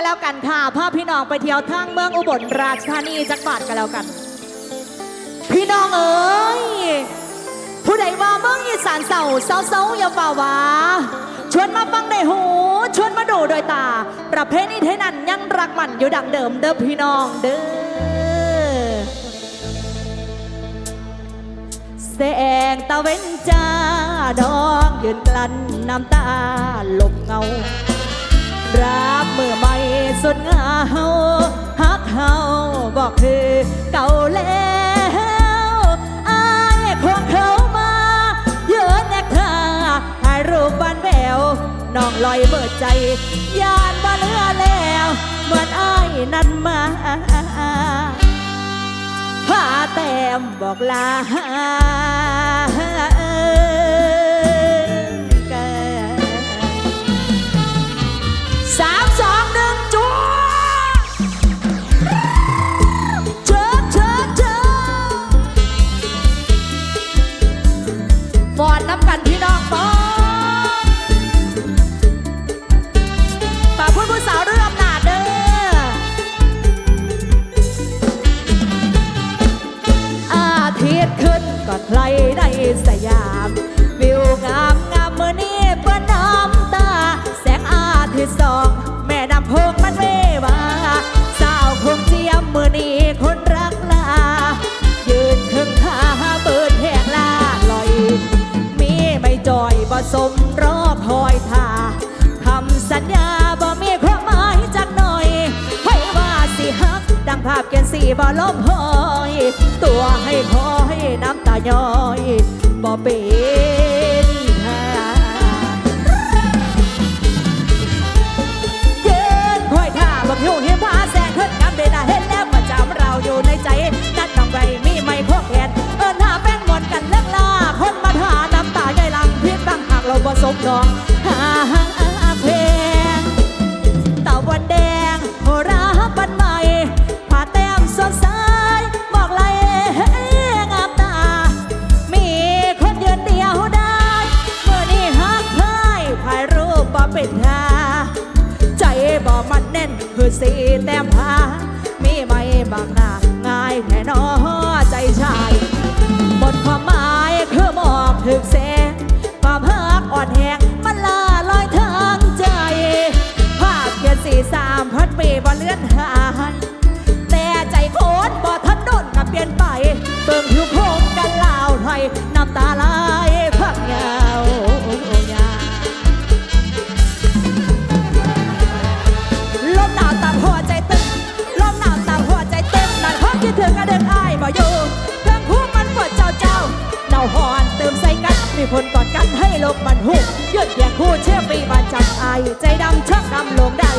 กันแล้วกันค่ะพาพี่น้องไปเที่ยวทางเมืองอุบลราชธานีจักบาทกันแล้วกัน พี่น้องเอ๋ยผู้ใดว่าเมืองอีสานเศร้าเศร้าเศร้าอย่าฝ่าวาชวนมาฟังได้หู ชวนมาดูโดยตา ประเพณีเทนั้นยังรักมันอยู่ดังเดิมเด้อพี่น้องเด้อแสงตะเวนจ้าดองยืนกลั้นน้ำตาหลบเงา รับมือไม่สุดเหงาฮักเขาบอกคือเก่าแล้วอายควงเขามาเยือนแนกท่าถ่ายรูปบ้านแววน้องลอยเบิดใจยานมาเหลือแล้วเหมือนอายนั้นมาผ้าแต้มบอกลา อนใครในสยาม วิวงามงามเมื่อนี้เปื้อน้ำตา แสงอาทิตย์ส่อง แม่น้ำพงมันเววาสาวคงเจียมเมื่อนี้คนรักลา ยืนคึงขาเปิดแหงลาลอย มีไม่จอยผสมรอคอยท่าคำสัญญาบ่มีความหมายจักหน่อยให้ว่าสิฮักดังภาพเขียนสีบ่ล้มหอย ตัวให้คอยน้ำ ตาย้อยบ่เป็น สามพันปีบ่เลื่อนหายแต่ใจโคนบ่ทันโดนกับเปลี่ยนไปเบิ่งผิวโคงกันลาวไทยน้ำตาไหลพักยาวยาลมหนาวตามหัวใจตึงลมหนาวตามหัวใจตึงนั่นความคิดถึงกระเด็นอายบ่อยู่เครื่องคู่มันปวดเจ้าเจ้าเน่าหอนเติมใส่กันมีคนกอดกันให้ลกมันหุบยืดแยกคู่เชื่อปีบาจับอายใจดำชักดำลงได้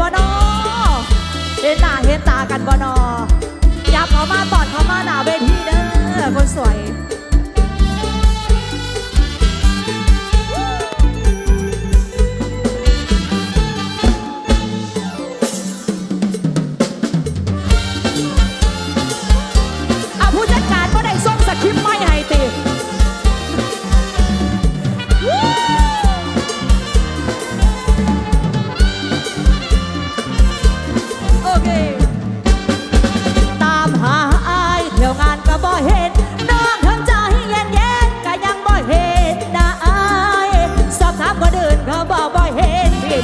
บ่นอเห็นหน้าเห็นตากันบ่นอ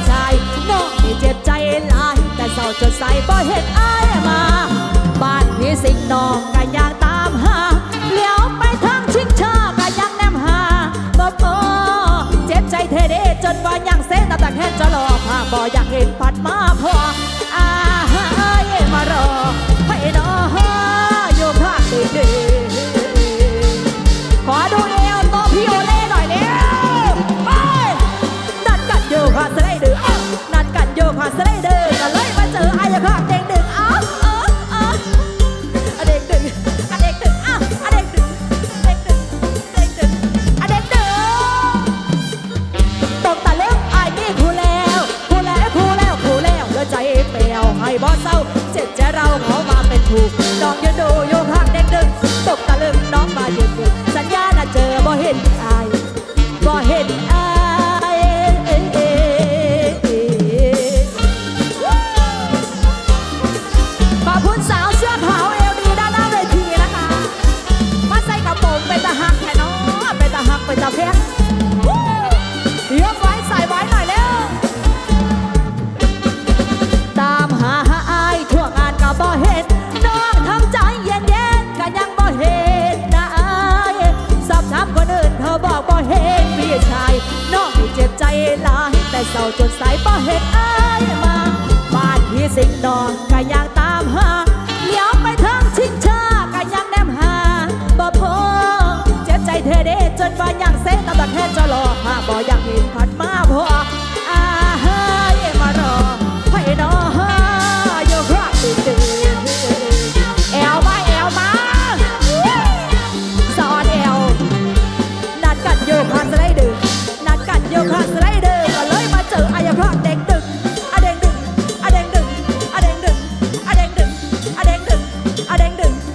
ชายน้องนี่เจ็บใจหลาย แต่เศร้าจดใสบ่เห็นอายมา บ้านพี่สิงน้องก็ยังตามหาเลี้ยวไปทางชิงชาก็ยังแนมหาบ่พอเจ็บใจเทเดจนว่ายังเสนตาตะแค่จะรอพาบ่อยากเห็นผัดมาพอ เศร้าจนสายบ่เห็นอายมาบ้านที่สิงดอกก็ยังตามหาเลี้ยวไปทางชิงชาก็ยังแนมหาบ่พอเจ็บใจเทเด้จนว่ายังเซตตาบักแค่จะรอหาบ่อยากเห็นผัดมาพอ đang đứng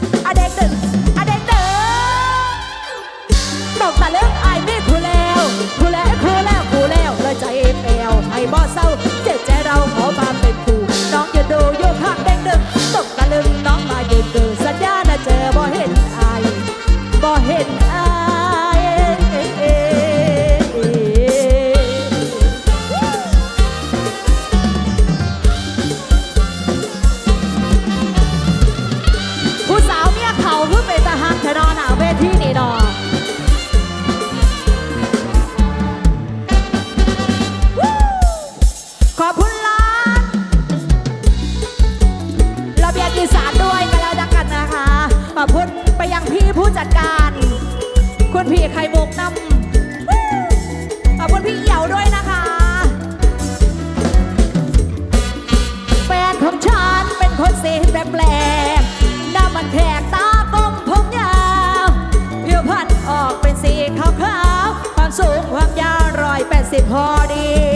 ัดการ คุณพี่ไข่บกนำขอบคุณพี่เหี่ยวด้วยนะคะ แฟนของฉันเป็นคนสีแปลกๆหน้ามันแขกตาต้มผมยาวผิวพรรณออกเป็นสีขาวๆความสูงความยาวร้อยแปดสิบพอดี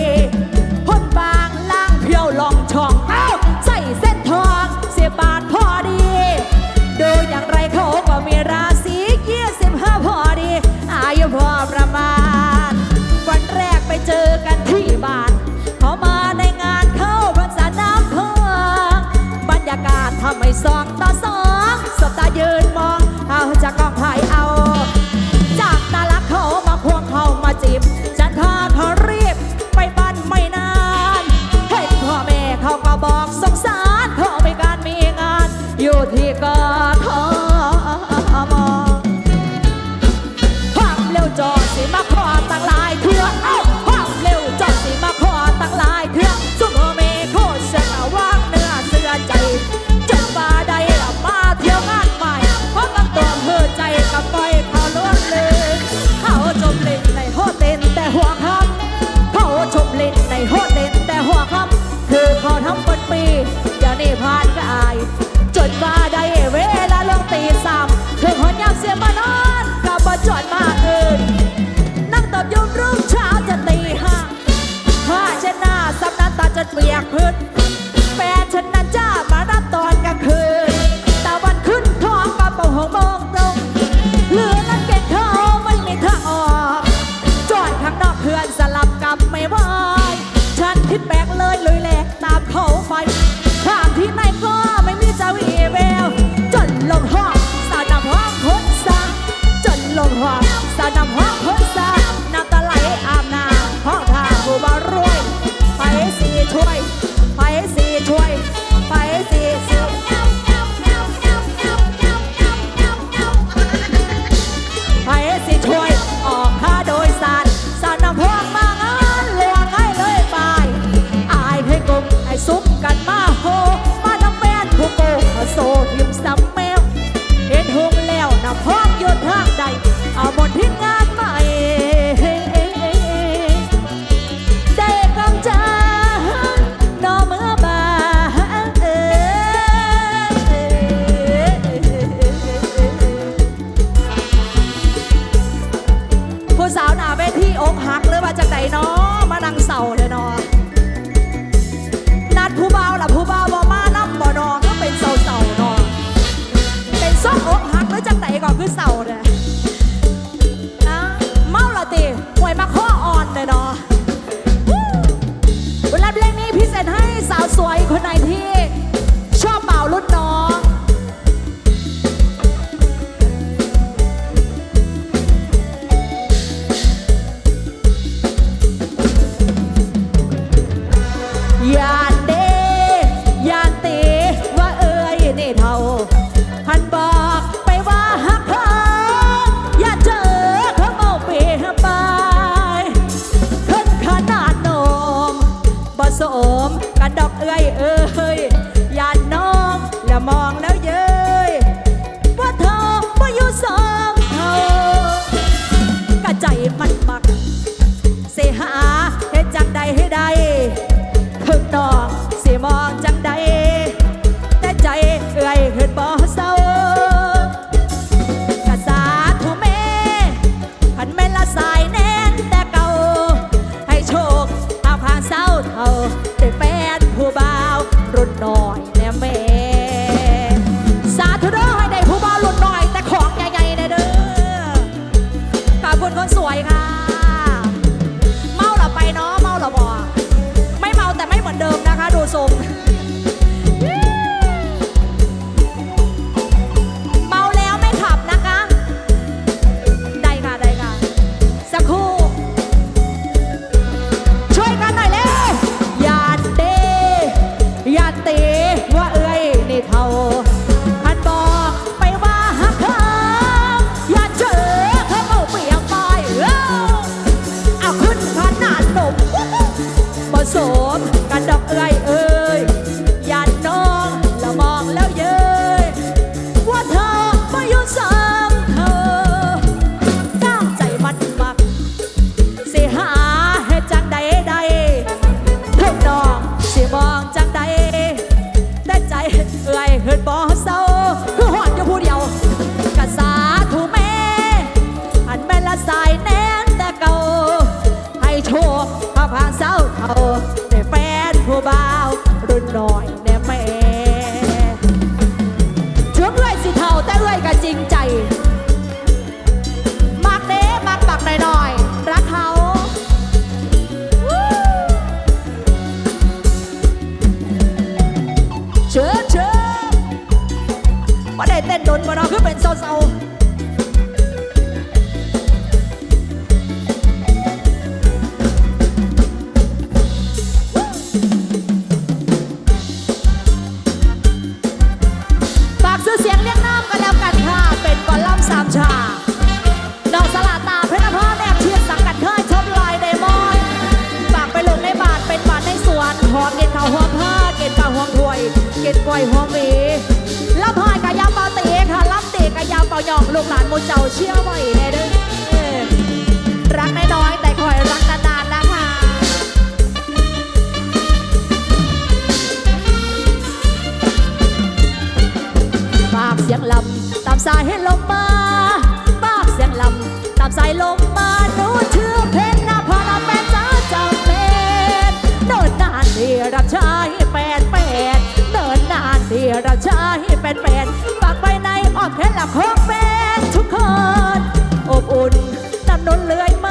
join my สมกันดอกเอ้ย ลูกหลานมูเจ้าเชื่อวไว้เด้อรักไม่น้อยแต่คอยรักนานลนะคะปากเสียงลำตามสายให้ลมมาปากเสียงลำตามสายลมมาหนูเชื่อเพชรนะพอนราเป็นสาจำเป็นเดินนานดีรับใช้แปดแปดเดินนานดีรับใช้เป็นแปดปากไปในอ้อมเพชรลำโคงเป็น นนเลื่อย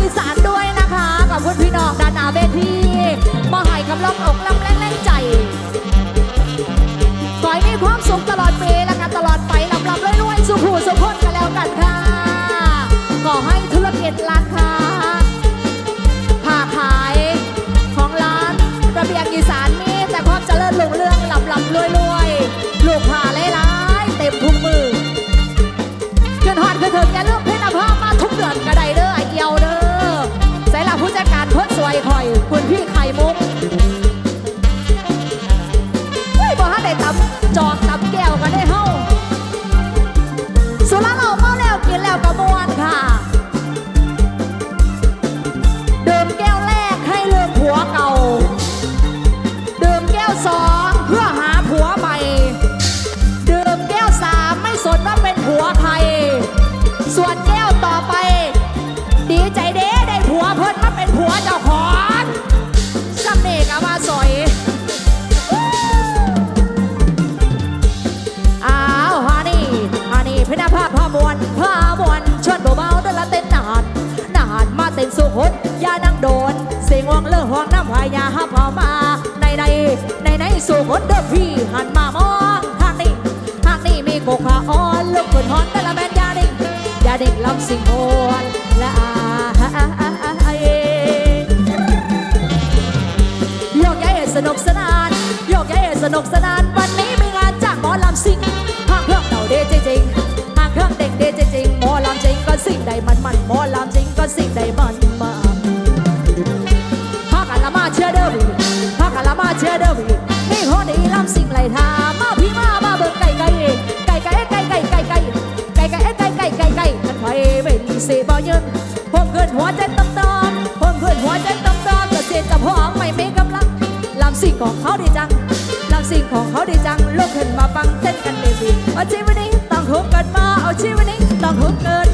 อีสานด้วยนะคะขอบคุณพี่น้องดานาเบทีมาหายกำลังอกลำแล สูงคนเดิมพี่หันมามองทางนี้ทางนี้มีโกคาอ่อนลูกคนหอนแต่ละแมนยาดิ่งยาดิ่งลำสิงโอนและอาโยกย้ายสนุกสนานโยกย้ายสนุกสนาน ของเขาดีจังลักสิ่งของเขาดีจังลุกขึ้นมาฟังเต้นกันเดวิดว่าชีวิตนี้ต้องหุกข์กันมาเอาชีวิตนี้ต้องหุกข์เกิน